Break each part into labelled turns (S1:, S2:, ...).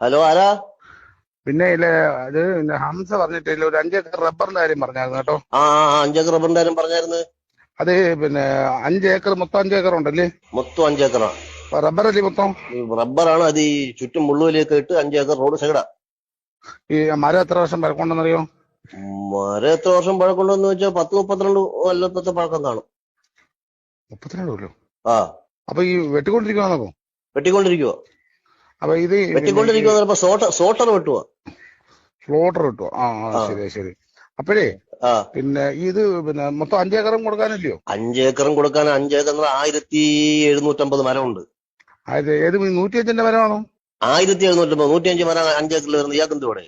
S1: Hello ആരാ?
S2: പിന്നെ ഇല്ല അത് ഹംസ പറഞ്ഞിട്ടില്ല ഒരു അഞ്ചേക്കർ റബ്ബറിന്റെ കാര്യം പറഞ്ഞായിരുന്നു കേട്ടോ.
S1: ആ അഞ്ചേക്കർ റബ്ബറിന്റെ കാര്യം പറഞ്ഞായിരുന്നു.
S2: അത് പിന്നെ അഞ്ചേക്കർ മൊത്തം അഞ്ചേക്കർ ഉണ്ടല്ലേ?
S1: മൊത്തം അഞ്ചേക്കറാണ്
S2: റബ്ബർ റബ്ബറല്ലേ മൊത്തം?
S1: റബ്ബറാണ് അത് ഈ ചുറ്റും മുള്ളുവലിയൊക്കെ ഇട്ട് അഞ്ചേക്കർ റോഡ് സൈഡാ
S2: ഈ മരം എത്ര വർഷം പഴക്കമുണ്ടെന്നറിയോ?
S1: മരം എത്ര വർഷം പഴക്കമുണ്ടെന്ന് വെച്ചാൽ പത്ത് മുപ്പത്തിരണ്ട് കൊല്ലത്തെ പഴക്കം കാണും.
S2: മുപ്പത്തിരണ്ട് കൊല്ലോ?
S1: ആ.
S2: അപ്പൊ ഈ വെട്ടിക്കൊണ്ടിരിക്കുവാണോ
S1: വെട്ടിക്കൊണ്ടിരിക്കുവോ.
S2: അപ്പൊ ഇത്
S1: സോട്ടർ സോട്ടർ വെട്ടുവാ.
S2: ഫ്ലോട്ടർ കിട്ടുവോ ആ. ശരി ശരി. അപ്പോഴേ പിന്നെ ഇത് പിന്നെ മൊത്തം അഞ്ചേക്കറും കൊടുക്കാനില്ലയോ?
S1: അഞ്ചേക്കറും കൊടുക്കാൻ അഞ്ചേക്കർ ആയിരത്തി എഴുന്നൂറ്റമ്പത് മരമുണ്ട്.
S2: അത് ഏത് നൂറ്റിയഞ്ചിന്റെ മരമാണോ?
S1: ആയിരത്തി എഴുന്നൂറ്റമ്പത് നൂറ്റിയഞ്ച് മരം അഞ്ചേക്കറിൽ വരുന്ന ഇയാൾക്ക് ഇവിടെ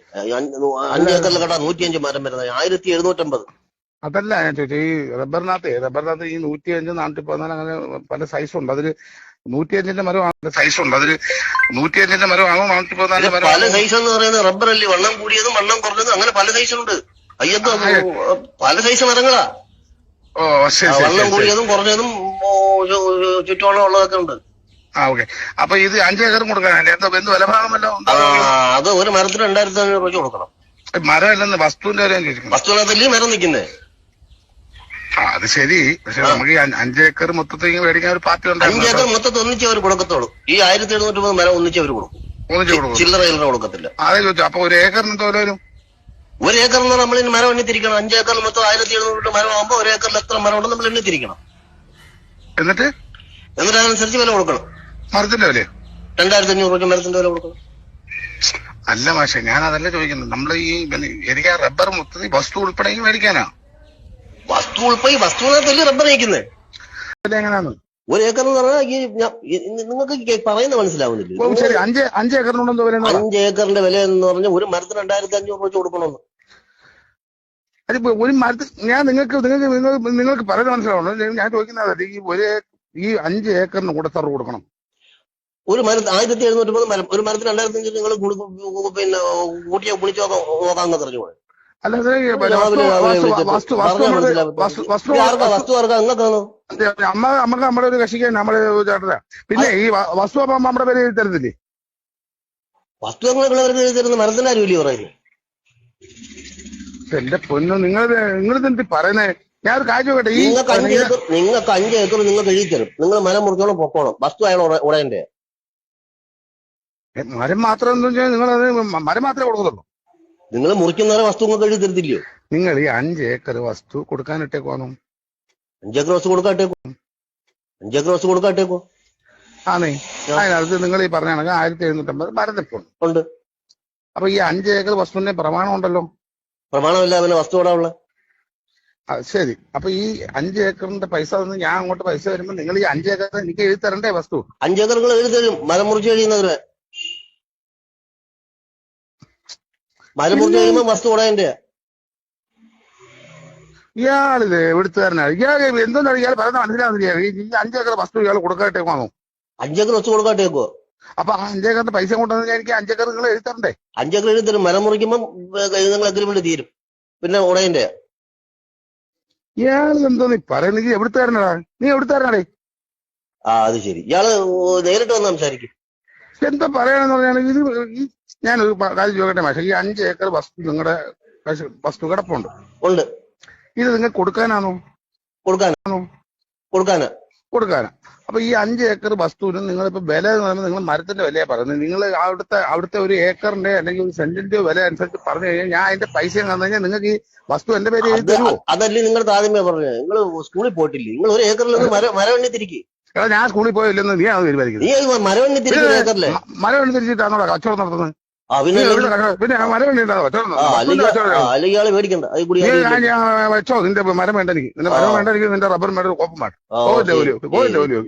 S1: അഞ്ചേക്കറിൽ കേട്ടാ നൂറ്റിയഞ്ച് മരം വരുന്നത്. ആയിരത്തി എഴുന്നൂറ്റമ്പത്.
S2: അതല്ല ഞാൻ ചോദിച്ചത് ഈ റബ്ബറിനകത്ത് റബ്ബറിനകത്ത് ഈ നൂറ്റി അഞ്ച് നാനൂറ്റി പതിനാല് അങ്ങനെ പല സൈസ് ഉണ്ട്. അതിൽ നൂറ്റിയഞ്ചിന്റെ മരമാണ് സൈസ് ഉണ്ട്. അതിൽ നൂറ്റിയഞ്ചിന്റെ മരമാണോ നാനൂറ്റി പതിനാലിന്റെ
S1: മരം പല സൈസ് എന്ന് പറയുന്നത് റബ്ബർ അല്ലേ? വണ്ണം കൂടിയതും വണ്ണം കുറഞ്ഞതും അങ്ങനെ പല സൈസുണ്ട് അയ്യത്ത് പല സൈസ് മരങ്ങളാ.
S2: ഓ ശരി
S1: ആ, വണ്ണം കൂടിയതും കുറഞ്ഞതും ചുറ്റോളം ഉള്ളതൊക്കെ ഉണ്ട്.
S2: ആ ഓക്കെ അപ്പൊ ഇത് അഞ്ചേക്കറും കൊടുക്കാനല്ലേ എന്താ എന്ത് വിലഭാഗമല്ലോ
S1: അത് ഒരു മരത്തിന് രണ്ടായിരത്തി അഞ്ഞൂറ് രൂപ കൊടുക്കണം.
S2: മരം അല്ലെന്ന് വസ്തുവിന്റെ കാര്യം
S1: വസ്തുവിനകത്തല്ലേ മരം നിൽക്കുന്നത്
S2: അത് ശരി. പക്ഷെ നമുക്ക് അഞ്ചേക്കർ മൊത്തത്തിൽ മേടിക്കാൻ ഒരു പാർട്ടി
S1: അഞ്ചേക്കർ
S2: ഉണ്ടായിരുന്നു
S1: മൊത്തത്തിൽ ഒന്നിച്ച് അവർ കൊടുക്കത്തുള്ളൂ. ഈ ആയിരത്തി എഴുന്നൂറ്റമ്പത് മരം ഒന്നിച്ച് അവർ കൊടുക്കും.
S2: ഒന്നിച്ച് കൊടുക്കും.
S1: ചില്ലറ ചില്ലറ കൊടുക്കത്തില്ല.
S2: അതെ ചോദിച്ചു. അപ്പൊ ഒരു ഏക്കറിന് എന്തോ വരും?
S1: ഒരു ഏക്കർ എന്ന് നമ്മൾ ഇനി മരം എണ്ണിത്തിരിക്കണം. അഞ്ച് ഏക്കർ മൊത്തം ആയിരത്തി എഴുന്നൂറ് മരം ആകുമ്പോൾ ഒരു ഏക്കറിൽ എത്ര മരം ഉണ്ടെന്ന് നമ്മൾ എണ്ണിത്തിരിക്കണം.
S2: എന്നിട്ട്?
S1: എന്നിട്ട് അതനുസരിച്ച് വില കൊടുക്കണം.
S2: മരത്തിന്റെ വില
S1: രണ്ടായിരത്തി അഞ്ഞൂറ് രൂപ മരത്തിന്റെ വില കൊടുക്കണം.
S2: അല്ല മാഷെ ഞാൻ അതല്ല ചോദിക്കുന്നത്. നമ്മൾ ഈ എനിക്ക് ആ റബ്ബർ മൊത്തത്തിൽ വസ്തു ഉൾപ്പെടെ മേടിക്കാനാ.
S1: വസ്തു ഉൾപ്പെടെ ഈ വസ്തുവിനകത്തല്ലേ റബ്ബർ
S2: അയക്കുന്നത്. എങ്ങനെയാണ്
S1: ഒരു ഏക്കർ എന്ന് പറഞ്ഞാൽ ഈ നിങ്ങൾക്ക്
S2: പറയുന്ന
S1: മനസ്സിലാവുന്നില്ല.
S2: ശരി. അഞ്ച് അഞ്ച് ഏക്കറിനുണ്ടെന്ന് പറയുന്നത്
S1: അഞ്ച് ഏക്കറിന്റെ വില എന്ന് പറഞ്ഞാൽ ഒരു മരത്തിന് രണ്ടായിരത്തി അഞ്ഞൂറ് രൂപ വെച്ച് കൊടുക്കണമെന്ന്
S2: അതിപ്പോ ഒരു മരത്തിൽ ഞാൻ നിങ്ങൾക്ക് നിങ്ങൾക്ക് നിങ്ങൾ നിങ്ങൾക്ക് പറയുന്നത് മനസ്സിലാവണം ഞാൻ ചോദിക്കുന്നത് ഈ ഒരു ഈ അഞ്ച് ഏക്കറിന് കൂടെ തറ കൊടുക്കണം.
S1: ഒരു മരത്തിന് ആയിരത്തി എഴുന്നൂറ്റമ്പത് മരം ഒരു മരത്തിന് രണ്ടായിരത്തി അഞ്ഞൂറ് നിങ്ങൾ പിന്നെ കൂട്ടിയോ കുളിച്ചോ നോക്കാമെന്ന് പറഞ്ഞു
S2: അമ്മ നമുക്ക് നമ്മുടെ ഒരു കക്ഷിക്ക് നമ്മുടെ ചേട്ടനാ. പിന്നെ ഈ വസ്തു അപ്പൊ നമ്മുടെ പേര് എഴുതി തരത്തില്ലേ?
S1: വസ്തു എഴുതി തരുന്ന മരത്തിന്റെ പറയുന്നത്
S2: എന്റെ പൊന്നു നിങ്ങൾ നിങ്ങൾ എന്ത് പറയുന്നേ? ഞാൻ ഒരു കാര്യം കേട്ടെ ഈ
S1: നിങ്ങൾക്ക് അഞ്ച് ഏക്കർ നിങ്ങൾക്ക് അഞ്ച് ഏക്കർ നിങ്ങൾക്ക് എഴുതി തരും. നിങ്ങൾ മരം മുറിച്ചോളം പൊക്കോണം. വസ്തു അയാൾ ഉടയന്റെ
S2: മരം മാത്രം നിങ്ങൾ മരം മാത്രമേ കൊടുക്കത്തുള്ളൂ.
S1: നിങ്ങൾ മുറിക്കുന്ന വസ്തു നിങ്ങൾക്ക് എഴുതി
S2: നിങ്ങൾ ഈ അഞ്ച് ഏക്കർ വസ്തു കൊടുക്കാനിട്ടേക്കോ
S1: അഞ്ചേക്കർ വസ്തു കൊടുക്കാട്ടേക്കോ അഞ്ചേക്കർ വസ്തു കൊടുക്കാട്ടേക്കോ
S2: ആണേ അതിനകത്ത് നിങ്ങൾ ഈ പറഞ്ഞ കണക്ക് ആയിരത്തി എഴുന്നൂറ്റമ്പത് മരം
S1: ഉണ്ട്.
S2: അപ്പൊ ഈ അഞ്ച് ഏക്കർ വസ്തുവിന്റെ പ്രമാണം ഉണ്ടല്ലോ?
S1: പ്രമാണമില്ല പിന്നെ വസ്തു അവിടെ ഉള്ള
S2: ശരി. അപ്പൊ ഈ അഞ്ച് ഏക്കറിന്റെ പൈസ തന്ന് ഞാൻ അങ്ങോട്ട് പൈസ വരുമ്പോ നിങ്ങൾ ഈ അഞ്ച് ഏക്കർ എനിക്ക് എഴുതി തരണ്ടേ വസ്തു?
S1: അഞ്ചേക്കർ നിങ്ങൾ എഴുതി തരും. മരം മുറിച്ച് കഴിയുന്നവരെ മരം മുറിച്ച് കഴിയുമ്പോൾ വസ്തു ഉടയന്റെ
S2: ഇയാളിത് എവിടുത്തുകാരനാണ് ഇയാൾ എന്തെന്നാണ് ഇയാൾ പറയുന്നത് മനസ്സിലാവുന്നില്ല. ഈ ഈ അഞ്ച് ഏക്കർ വസ്തു ഇയാൾ കൊടുക്കാട്ടേക്കാണോ
S1: അഞ്ചേക്കർ വസ്തു കൊടുക്കാട്ടേക്കോ
S2: അപ്പൊ ആ അഞ്ചേക്കറിന്റെ പൈസ കൊണ്ടുവന്നാൽ എനിക്ക് അഞ്ചേക്കർ നിങ്ങൾ എഴുതണ്ടേ?
S1: അഞ്ചേക്കർ എഴുതി തരും മരം മുറിക്കുമ്പോൾ നിങ്ങൾ അഗ്രിമെന്റ് തീരും. പിന്നെ ഉടയന്റെ
S2: ഇയാൾ എന്തോ നീ പറയുന്നത്? എവിടുത്തുകാരനാടാ? നീ എവിടുത്തുകാരനാടേ?
S1: ആ അത് ശരി. ഇയാൾ നേരിട്ട് വന്ന് സംസാരിക്കും.
S2: എന്താ പറയണെന്ന് പറയുകയാണെങ്കിൽ ഇത് ഈ ഞാനൊരു പ- കാര്യം ചോദിക്കട്ടെ മാഷെ? ഈ അഞ്ച് ഏക്കർ വസ്തു നിങ്ങളുടെ വസ്തു കിടപ്പുണ്ട്
S1: ഉണ്ട്.
S2: ഇത് നിങ്ങൾ കൊടുക്കാനാണോ?
S1: കൊടുക്കാനാണോ കൊടുക്കാനാ?
S2: കൊടുക്കാനാ. അപ്പൊ ഈ അഞ്ച് ഏക്കർ വസ്തുവിന് നിങ്ങളിപ്പോ വില എന്ന് പറയുമ്പോൾ നിങ്ങൾ മരത്തിന്റെ വിലയാ പറയുന്നത്. നിങ്ങൾ അവിടുത്തെ അവിടുത്തെ ഒരു ഏക്കറിന്റെ അല്ലെങ്കിൽ ഒരു സെന്റിന്റെ വില അനുസരിച്ച് പറഞ്ഞു കഴിഞ്ഞാൽ ഞാൻ അതിന്റെ പൈസ തന്നു കഴിഞ്ഞാൽ നിങ്ങൾക്ക് ഈ വസ്തു എന്റെ പേര് എഴുതി
S1: അത്
S2: തരുമോ
S1: അതല്ലേ നിങ്ങൾ ആദ്യമേ പറഞ്ഞത്. നിങ്ങൾ സ്കൂളിൽ പോയിട്ടില്ലേ? നിങ്ങൾ ഒരു ഏക്കറിൽ നിന്ന് മരം മരം എണ്ണി തിരിക്കി.
S2: എടാ ഞാൻ സ്കൂളിൽ പോയില്ലെന്ന് നീ ആണ് തീരുമാനിക്കുന്നത് മരവണ്ണി അനുസരിച്ചിട്ടാണോ കച്ചവടം നടത്തുന്നത്?
S1: പിന്നെ
S2: മരം വെച്ചോ നിന്റെ മരം വേണ്ട എനിക്ക്. നിന്റെ മരം വേണ്ട എനിക്ക് നിന്റെ റബ്ബർ വേണ്ട കോപ്പം വേണ്ട പോയില്ല ഓക്കെ.
S1: ശരി.
S2: ഓലിയോ